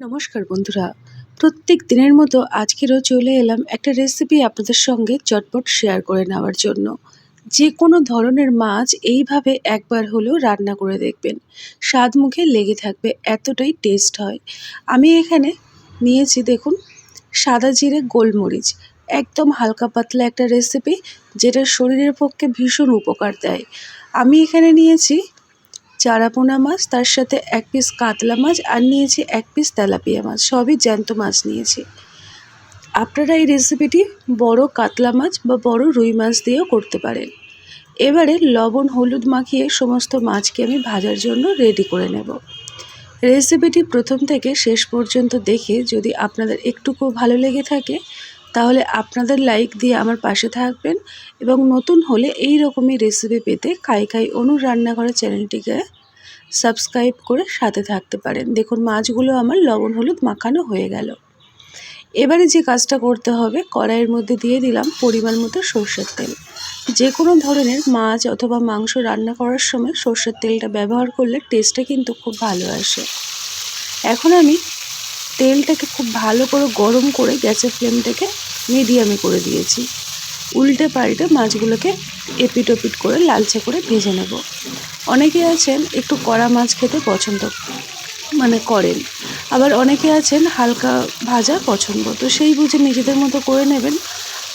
নমস্কার বন্ধুরা। প্রত্যেক দিনের মতো আজকেরও চলে এলাম একটা রেসিপি আপনাদের সঙ্গে চটপট শেয়ার করে নেওয়ার জন্য। যে কোনো ধরনের মাছ এইভাবে একবার হলেও রান্না করে দেখবেন। স্বাদ মুখে লেগে থাকবে, এতটাই টেস্ট হয়। আমি এখানে নিয়েছি দেখুন, সাদা জিরে গোলমরিচ। একদম হালকা পাতলা একটা রেসিপি যেটা শরীরের পক্ষে ভীষণ উপকার দেয়। আমি এখানে নিয়েছি চারাপোনা মাছ, তার সাথে এক পিস কাতলা মাছ আর নিয়েছি এক পিস তেলাপিয়া মাছ। সবই জ্যান্ত মাছ নিয়েছি। আপনারা এই রেসিপিটি বড় কাতলা মাছ বা বড় রুই মাছ দিয়েও করতে পারেন। এবারে লবণ, হলুদ মাখিয়ে সমস্ত মাছকে আমি ভাজার জন্য রেডি করে নেব। রেসিপিটি প্রথম থেকে শেষ পর্যন্ত দেখে যদি আপনাদের একটুকু ভালো লেগে থাকে তাহলে আপনাদের লাইক দিয়ে আমার পাশে থাকবেন এবং নতুন হলে এই রকমই রেসিপি পেতে খাই খাই অনু রান্নাঘরের চ্যানেলটিকে সাবস্ক্রাইব করে সাথে থাকতে পারেন। দেখুন, মাছগুলো আমার লবণ হলুদ মাখানো হয়ে গেল। এবারে যে কাজটা করতে হবে, কড়াইয়ের মধ্যে দিয়ে দিলাম পরিমাণ মতো সর্ষের তেল। যে কোনো ধরনের মাছ অথবা মাংস রান্না করার সময় সর্ষের তেলটা ব্যবহার করলে টেস্টটা কিন্তু খুব ভালো আসে। এখন আমি তেলটাকে খুব ভালো করে গরম করে গ্যাসের ফ্লেমটাকে মিডিয়ামে করে দিয়েছি। উল্টে পাল্টে মাছগুলোকে এপিট ওপিট করে লালচে করে ভেজে নেব। অনেকে আছেন একটু কড়া মাছ খেতে পছন্দ মানে করেন। আবার অনেকে আছেন হালকা ভাজা পছন্দ। তো সেই বুঝে নিজেদের মতো করে নেবেন।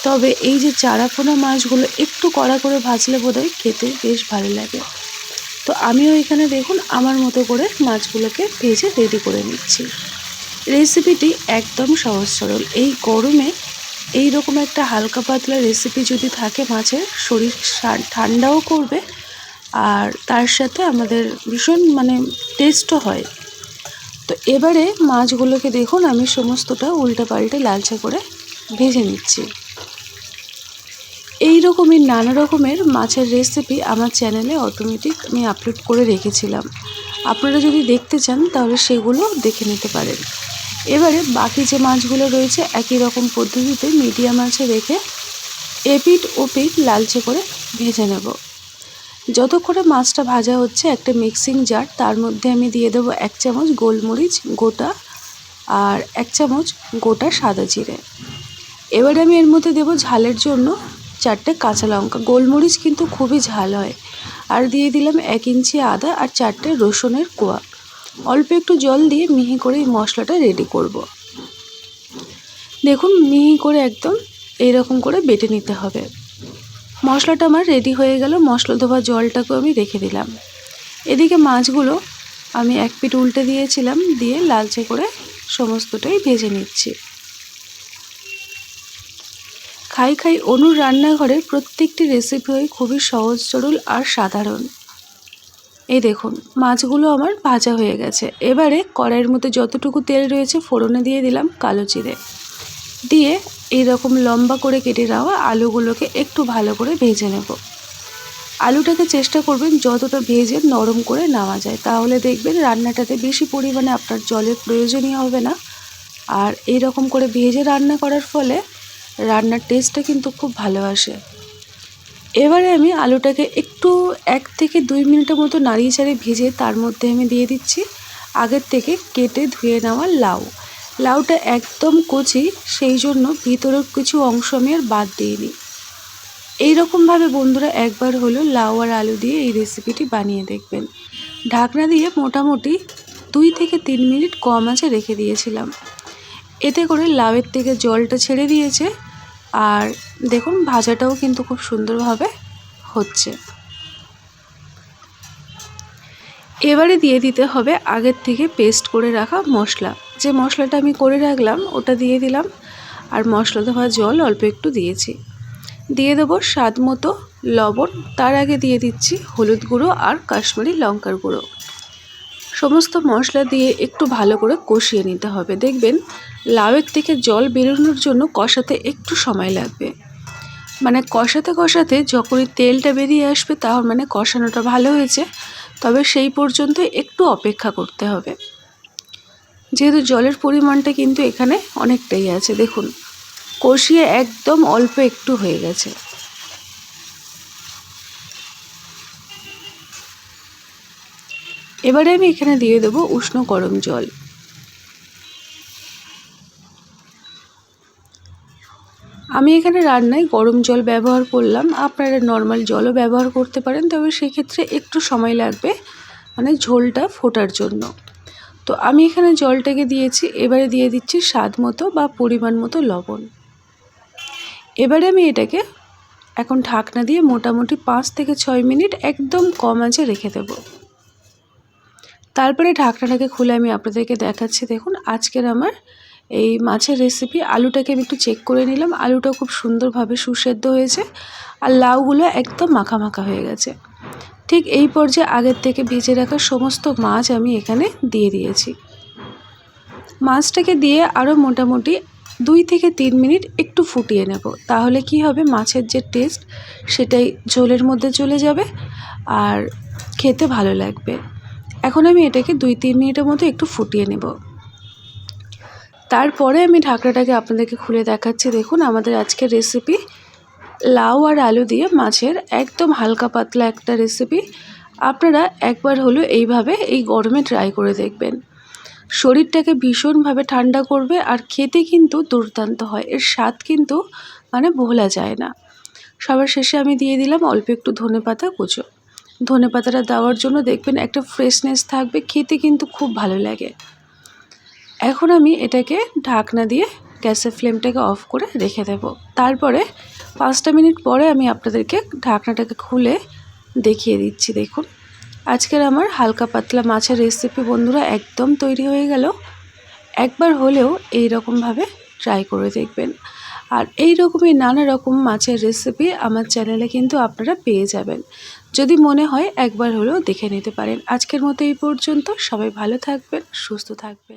তবে এই যে চারাপোনা মাছগুলো একটু কড়া করে ভাজলে বোধহয় খেতে বেশ ভালো লাগে। তো আমিও এখানে দেখুন আমার মতো করে মাছগুলোকে ভেজে রেডি করে নিচ্ছি। রেসিপিটি একদম সহজ সরল এই গরমে এই রকম একটা হালকা পাতলা রেসিপি যদি থাকে মাছের, শরীর ঠান্ডাও করবে আর তার সাথে আমাদের ভীষণ মানে টেস্টও হয়। তো এবারে মাছগুলোকে দেখুন, আমি সমস্তটা উল্টে পাল্টে লালচে করে ভেজে নিচ্ছি। এই রকমই নানা রকমের মাছের রেসিপি আমার চ্যানেলে অটোমেটিক আমি আপলোড করে রেখেছিলাম। আপনারা যদি দেখতে চান, তাহলে সেগুলো দেখে নিতে পারেন। এবারে বাকি যে মাছগুলো রয়েছে একই রকম পদ্ধতিতে মিডিয়াম আঁচে রেখে এপিট ওপিট লালচে করে ভেজে নেব। যতক্ষণে মাছটা ভাজা হচ্ছে, একটা মিক্সিং জার তার মধ্যে আমি দিয়ে দেবো এক চামচ গোলমরিচ গোটা আর এক চামচ গোটা সাদা জিরে। এবারে আমি এর মধ্যে দেবো ঝালের জন্য চারটে কাঁচা লঙ্কা। গোলমরিচ কিন্তু খুবই ঝাল হয়। আর দিয়ে দিলাম এক ইঞ্চি আদা আর চারটে রসুনের কোয়া। অল্প একটু জল দিয়ে মিহি করে এই মশলাটা রেডি করব। দেখুন, মিহি করে একদম এইরকম করে বেটে নিতে হবে। মশলাটা আমার রেডি হয়ে গেল, মশলা ধোয়া জলটাকেও আমি রেখে দিলাম। এদিকে মাছগুলো আমি এক পিট উল্টে দিয়েছিলাম, দিয়ে লালচে করে সমস্তটাই ভেজে নিচ্ছি। খাই খাই অনুর রান্নাঘরের প্রত্যেকটি রেসিপি হয় খুবই সহজ, সরল আর সাধারণ। এই দেখুন, মাছগুলো আমার ভাজা হয়ে গেছে। এবারে কড়াইয়ের মধ্যে যতটুকু তেল রয়েছে ফোড়নে দিয়ে দিলাম কালো জিরে। দিয়ে এই রকম লম্বা করে কেটে দেওয়া আলুগুলোকে একটু ভালো করে ভেজে নেব। আলুটাকে চেষ্টা করবেন যতটা ভেজে নরম করে নেওয়া যায়। তাহলে দেখবেন রান্নাটাতে বেশি পরিমাণে আপনার জলের প্রয়োজনই হবে না। আর এই রকম করে ভেজে রান্না করার ফলে রান্নার টেস্টটা কিন্তু খুব ভালো আসে। এবারে আমি আলুটাকে একটু এক থেকে দুই মিনিটের মতো নাড়িয়ে চাড়িয়ে ভেজে তার মধ্যে আমি দিয়ে দিচ্ছি। আগের থেকে কেটে ধুয়ে নেওয়া লাউ। লাউটা একদম কচি, সেই জন্য ভিতরের কিছু অংশ আমি আর বাদ দিইনি। এইরকমভাবে বন্ধুরা একবার হলো লাউ আর আলু দিয়ে এই রেসিপিটি বানিয়ে দেখবেন। ঢাকনা দিয়ে মোটামুটি দুই থেকে তিন মিনিট কম আছে রেখে দিয়েছিলাম। এতে করে লাউয়ের থেকে জলটা ছেড়ে দিয়েছে। আর দেখুন, ভাজাটাও কিন্তু খুব সুন্দরভাবে হচ্ছে। এবারে দিয়ে দিতে হবে আগের থেকে পেস্ট করে রাখা মশলা। যে মশলাটা আমি করে রাখলাম, ওটা দিয়ে দিলাম। আর মশলা ধোয়া জল অল্প একটু দিয়েছি। দিয়ে দেবো স্বাদ মতো লবণ। তার আগে দিয়ে দিচ্ছি হলুদ গুঁড়ো আর কাশ্মীরি লঙ্কার গুঁড়ো। সমস্ত মশলা দিয়ে একটু ভালো করে কষিয়ে নিতে হবে। দেখবেন লাউয়ের থেকে জল বেরোনোর জন্য কষাতে একটু সময় লাগবে। মানে কষাতে কষাতে যখনই তেলটা বেরিয়ে আসবে তাহলে মানে কষানোটা ভালো হয়েছে, তবে সেই পর্যন্ত একটু অপেক্ষা করতে হবে। যেহেতু জলের পরিমাণটা কিন্তু এখানে অনেকটাই আছে, দেখুন। কষিয়ে একদম অল্প একটু হয়ে গেছে। এবারে আমি এখানে দিয়ে দেবো উষ্ণ গরম জল। আমি এখানে রান্নায় গরম জল ব্যবহার করলাম। আপনারা নর্মাল জলও ব্যবহার করতে পারেন, তবে সেক্ষেত্রে একটু সময় লাগবে মানে ঝোলটা ফোটার জন্য। তো আমি এখানে জলটাকে দিয়েছি, এবারে দিয়ে দিচ্ছি স্বাদ মতো বা পরিমাণ মতো লবণ। এবারে আমি এটাকে এখন ঢাকনা দিয়ে মোটামুটি পাঁচ থেকে ছয় মিনিট একদম কম আঁচে রেখে দেব। তারপরে ঢাকনাটাকে খুলে আমি আপনাদেরকে দেখাচ্ছি। দেখুন, আজকের আমার এই মাছের রেসিপি আলুটাকে আমি একটু চেক করে নিলাম। আলুটা খুব সুন্দরভাবে সুসেদ্ধ হয়েছে আর লাউগুলো একদম মাখা মাখা হয়ে গেছে। ঠিক এই পর্যায়ে আগের থেকে ভেজে রাখা সমস্ত মাছ আমি এখানে দিয়ে দিয়েছি। মাছটাকে দিয়ে আরও মোটামুটি দুই থেকে তিন মিনিট একটু ফুটিয়ে নেব। তাহলে কি হবে? মাছের যে টেস্ট সেটাই ঝোলের মধ্যে চলে যাবে আর খেতে ভালো লাগবে। এখন আমি এটাকে দুই তিন মিনিটের মতো একটু ফুটিয়ে নেব। তারপরে আমি ঢাকনাটাকে আপনাদেরকে খুলে দেখাচ্ছি। দেখুন, আমাদের আজকের রেসিপি লাউ আর আলু দিয়ে মাছের একদম হালকা পাতলা একটা রেসিপি আপনারা একবার হলো এইভাবে এই গরমে ট্রাই করে দেখবেন। শরীরটাকে ভীষণভাবে ঠান্ডা করবে আর খেতে কিন্তু দুর্দান্ত হয়। এর স্বাদ কিন্তু মানে ভোলা যায় না। সবার শেষে আমি দিয়ে দিলাম অল্প একটু ধনে পাতা কুচো। ধনে পাতাটা দেওয়ার জন্য দেখবেন একটা ফ্রেশনেস থাকবে, খেতে কিন্তু খুব ভালো লাগে। এখন আমি এটাকে ঢাকনা দিয়ে গ্যাসের ফ্লেমটাকে অফ করে রেখে দেব। তারপরে পাঁচটা মিনিট পরে আমি আপনাদেরকে ঢাকনাটাকে খুলে দেখিয়ে দিচ্ছি, দেখুন। আজকের আমার হালকা পাতলা মাছের রেসিপি বন্ধুরা একদম তৈরি হয়ে গেল। একবার হলেও এই রকমভাবে ট্রাই করে দেখবেন। আর এই রকমই নানা রকম মাছের রেসিপি আমার চ্যানেলে কিন্তু আপনারা পেয়ে যাবেন। যদি মনে হয় একবার হলেও দেখে নিতে পারেন। আজকের মতো এই পর্যন্ত। সবাই ভালো থাকবেন, সুস্থ থাকবেন।